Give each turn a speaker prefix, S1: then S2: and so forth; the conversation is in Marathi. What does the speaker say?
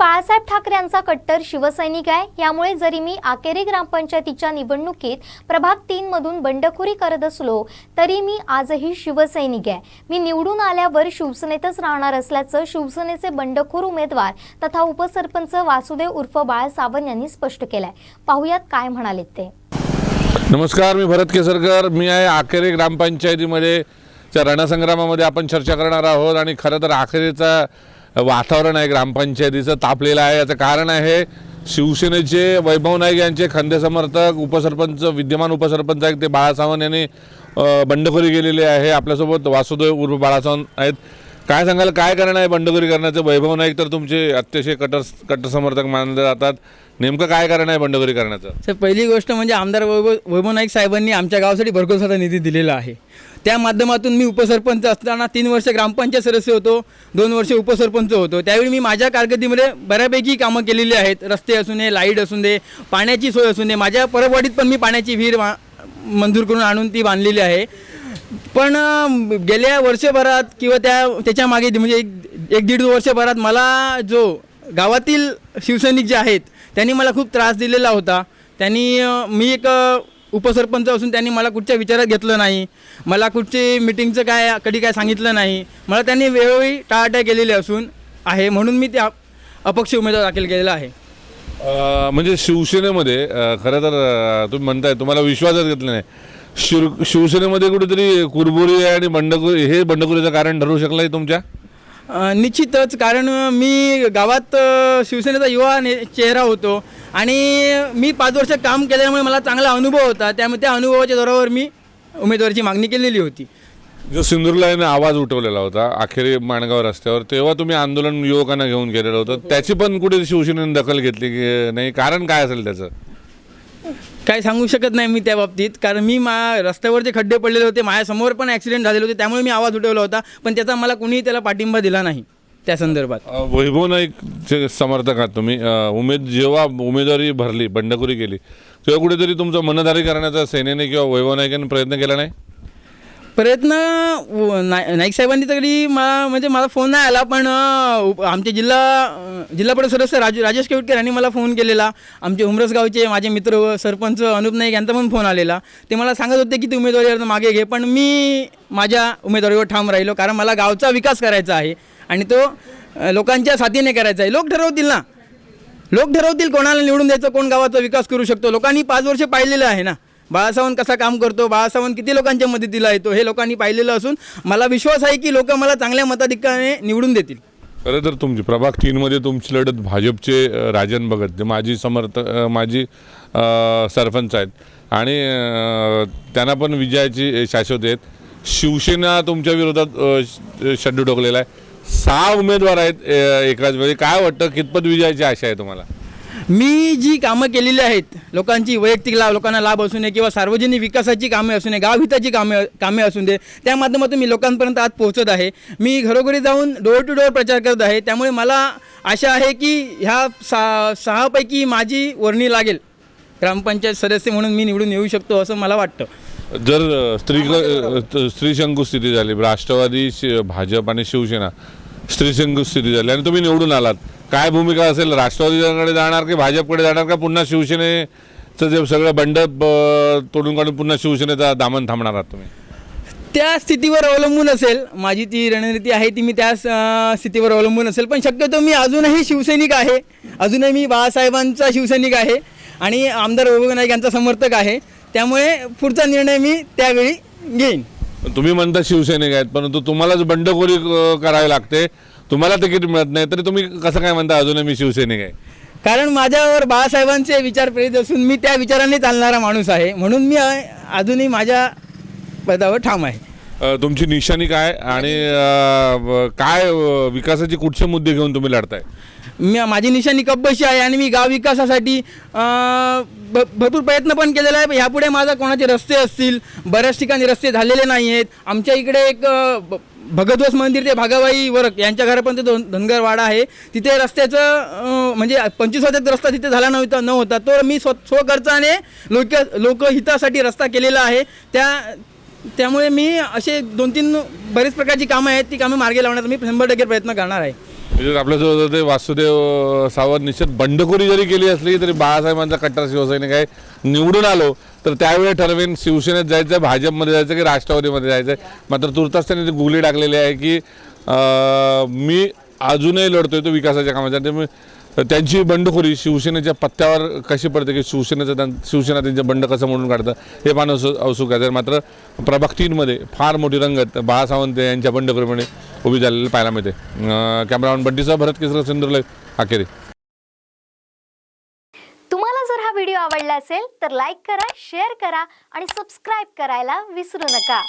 S1: बाळासाहेब ठाकरे यांचा कट्टर शिवसैनिक आहे. यामुळे जरी मी आकेरी ग्रामपंचायतीच्या निवडणुकीत प्रभाग तीन मधून बंडखोरी करत असलो तरी मी आजही शिवसैनिक आहे. मी निवडून आल्यावर शिवसेनेतच राहणार असल्याचं शिवसेनेचे बंडखोर उमेदवार तथा उपसरपंच वासुदेव उर्फ बाळ सावंत यांनी स्पष्ट केलंय. पाहुयात काय म्हणाले ते.
S2: नमस्कार मी भरत केसरकर. मी आहे आखेरे ग्रामपंचायतीमध्ये. त्या रणसंग्रामामध्ये आपण चर्चा करणार आहोत आणि खरं तर आखेरीचा वातावरण आहे ग्रामपंचायतीचं तापलेलं आहे. याचं कारण आहे शिवसेनेचे वैभव नाईक यांचे खंदे समर्थक उपसरपंच विद्यमान उपसरपंच आहेत ते बाळासावंत यांनी बंडखोरी केलेली आहे. आपल्यासोबत वासुदेव उर्फ बाळासावंत आहेत. काय सांगाल? काय कारण आहे बंडखोरी करण्याचं? वैभव नाईक तर तुमचे अतिशय कट्टर कट्टर समर्थक मानले जातात. नेमकं काय कारण आहे बंडखोरी करण्याचं?
S3: सर पहिली गोष्ट म्हणजे आमदार वैभव वैभव नाईक साहेबांनी आमच्या गावासाठी भरघोसाचा निधी दिलेला आहे. त्या माध्यमातून मी उपसरपंच असताना तीन वर्ष ग्रामपंचायत सदस्य होतो दोन वर्ष उपसरपंच होतो. त्यावेळी मी माझ्या कारकिर्दीमध्ये बऱ्यापैकी कामं केलेली आहेत. रस्ते असू दे लाइट असू दे पाण्याची सोय असू दे. माझ्या परवाडीत पण मी पाण्याची विहीर मा- मंजूर करून आणून ती बांधलेली आहे. पण गेल्या वर्षभरात किंवा त्या त्याच्यामागे म्हणजे एक एक दीड वर्षभरात मला जो गावातील शिवसैनिक जे आहेत त्यांनी मला खूप त्रास दिलेला होता. त्यांनी मी एक उपसरपंच असून त्यांनी मला कुठच्या विचारात घेतलं नाही. मला कुठची मिटिंगचं काय कधी काय सांगितलं नाही. मला त्यांनी वेळोवेळी टाळाटाळ केलेली असून आहे म्हणून मी त्या अपक्ष उमेदवार दाखल केलेला आहे.
S2: म्हणजे शिवसेनेमध्ये खरं तर तुम्ही म्हणताय तुम्हाला विश्वासच घेतला नाही. शिव शिवसेनेमध्ये कुठेतरी कुरबुरी आणि बंडखोरी हे बंडखोरीचं कारण ठरू शकलं आहे तुमच्या
S3: निश्चितच कारण मी गावात शिवसेनेचा युवा ने चेहरा होतो. आणि मी पाच वर्ष काम केल्यामुळे मला चांगला अनुभव होता. त्यामुळे त्या अनुभवाच्या जोरावर मी उमेदवारीची मागणी केलेली होती.
S2: जो सिंधुदुर्गला याने आवाज उठवलेला होता अखेरी माणगाव रस्त्यावर तेव्हा तुम्ही आंदोलन युवकांना घेऊन गेलेलं होतं. त्याची पण कुठे शिवसेनेने दखल घेतली की नाही? कारण काय असेल त्याचं?
S3: काय सांगू शकत नाही मी त्या बाबतीत. कारण मी मा रस्त्यावरचे खड्डे पडलेले होते माझ्यासमोर पण ॲक्सिडेंट झालेले होते त्यामुळे मी आवाज उठवला होता पण त्याचा मला कुणीही त्याला पाठिंबा दिला नाही त्या संदर्भात.
S2: वैभव नाईकचे समर्थक आहात तुम्ही. उमेद जेव्हा उमेदवारी भरली बंडखोरी केली तेव्हा कुठेतरी तुमचं मनधारी करण्याचा सेनेने किंवा वैभव नाईकांनी प्रयत्न केला नाही?
S3: प्रयत्न व- नाय नाईक साहेबांनी तरी मला म्हणजे मला फोन नाही आला पण आमचे जिल्हा जिल्हा परिषद सदस्य राजू राजेश केवटकर यांनी मला फोन केलेला. आमचे उमरस गावचे माझे मित्र व सरपंच अनुप नाईक यांचा पण फोन आलेला. ते मला सांगत होते की तू उमेदवारीवर मागे घे पण मी माझ्या उमेदवारीवर ठाम राहिलो कारण मला गावचा विकास करायचा आहे आणि तो लोकांच्या साथीने करायचा आहे. लोक ठरवतील ना. लोक ठरवतील कोणाला निवडून द्यायचं कोण गावाचा विकास करू शकतो. लोकांनी पाच वर्ष पाहिलेलं आहे ना. बाळासावंत कसा काम करतो? बाळासावंत किती लोकांच्या मदतीला येतो? हे लोकांनी पाहिलेलं असून मला विश्वास आहे की लोक मला चांगल्या मताधिकाने निवडून देतील.
S2: खरं तर तुमची प्रभाग तीनमध्ये तुमची लढत भाजपचे राजन भगत जे माजी समर्थ माजी सरपंच आहेत. आणि त्यांना पण विजयाची शाश्वत आहेत. शिवसेना तुमच्या विरोधात शड्डू ठोकलेला आहे. सहा उमेदवार आहेत एकाच वेळी. काय वाटतं? कितपत विजयाची आशा आहे तुम्हाला?
S3: मी जी कामं केलेली आहेत लोकांची वैयक्तिक लाभ लोकांना लाभ असू नये किंवा सार्वजनिक विकासाची कामे असू नये गावहिताची कामे कामे असू दे त्या माध्यमातून मी लोकांपर्यंत आज पोहोचत आहे. मी घरोघरी जाऊन डोअर टू डोअर प्रचार करत आहे. त्यामुळे मला आशा आहे की ह्या सा सहापैकी माझी वर्णी लागेल. ग्रामपंचायत सदस्य म्हणून मी निवडून येऊ शकतो असं मला वाटतं.
S2: जर स्त्री अ, स्त्रीशंकू स्थिती झाली राष्ट्रवादी भाजप आणि शिवसेना स्त्रीशंकू स्थिती झाली आणि तुम्ही निवडून आलात काय भूमिका असेल? राष्ट्रवादीकडे जाणार की भाजपकडे जाणार का पुन्हा शिवसेनेचं जे सगळं बंड तोडून काढून पुन्हा शिवसेनेचा दामन थांबणार आहात तुम्ही?
S3: त्या स्थितीवर अवलंबून असेल माझी ती रणनीती आहे ती मी त्या स्थितीवर अवलंबून असेल. पण शक्यतो मी अजूनही शिवसैनिक आहे. अजूनही मी बाळासाहेबांचा शिवसैनिक आहे आणि आमदार वैभव नाईक यांचा समर्थक आहे. त्यामुळे पुढचा निर्णय मी त्यावेळी घेईन.
S2: तुम्ही म्हणता शिवसैनिक आहेत परंतु तुम्हालाच बंडखोरी करावी लागते. तुम्हाला तिकीट मिळत नाही तरी तुम्ही कसं काय म्हणता? अजूनही मी शिवसैनिक आहे.
S3: कारण माझ्यावर बाळासाहेबांचे विचार प्रेरित असून मी त्या विचाराने चालणारा माणूस आहे. म्हणून मी अजूनही माझ्या पदावर ठाम आहे.
S2: अ, तुमची निशाणी काय? आणि अ, काय अ, विकासाचे कुठचे मुद्दे घेऊन तुम्ही लढताय?
S3: मी माझी निशाणी कब्बशी आहे आणि मी गाव विकासासाठी अं, भ भरपूर प्रयत्न पण केलेला आहे. ह्यापुढे माझा कोणाचे रस्ते असतील बऱ्याच ठिकाणी रस्ते झालेले नाही आहेत आमच्या इकडे एक भगतवस मंदिर ते भागाबाई वरक यांच्या घरापर्यंत दोन धनगर वाडा आहे. तिथे रस्त्याचं म्हणजे पंचवीस वर्षात रस्ता तिथे झाला नव्हता नव्हता तो मी स्व स्वखर्चाने लोक लोकहितासाठी रस्ता केलेला आहे. त्या त्यामुळे मी असे दोन तीन बरेच प्रकारची कामं आहेत. ती कामं मार्गे लावण्याचा मी शंभर टक्के प्रयत्न करणार आहे.
S2: म्हणजे आपल्यासोबत होते वासुदेव सावंत निश्चित बंडखोरी जरी केली असली तरी बाळासाहेबांचा कट्टर शिवसैनिक आहे निवडून आलो तर त्यावेळी ठरवेन शिवसेनेत जायचं भाजपमध्ये जायचं की राष्ट्रवादीमध्ये जायचं मात्र तुर्तास त्यांनी ती गुगली टाकलेली आहे की मी अजूनही लढतोय तो विकासाच्या कामासाठी तर त्यांची बंडखोरी शिवसेनेच्या पत्त्यावर कशी पडते की शिवसेनेचं त्यां शिवसेना त्यांचं बंड कसं म्हणून काढतं हे पाहणं असू असू आहे तर मात्र प्रभाग तीनमध्ये फार मोठी रंगत बाळा सावंत यांच्या बंडखोरीमुळे उभी झालेली पाहायला मिळते. कॅमेरामॅन बंटीसह भरत केसर सिंधुर्ले अखेरी.
S1: तुम्हाला जर हा व्हिडिओ आवडला असेल तर लाईक करा शेअर करा आणि सबस्क्राईब करायला विसरू नका.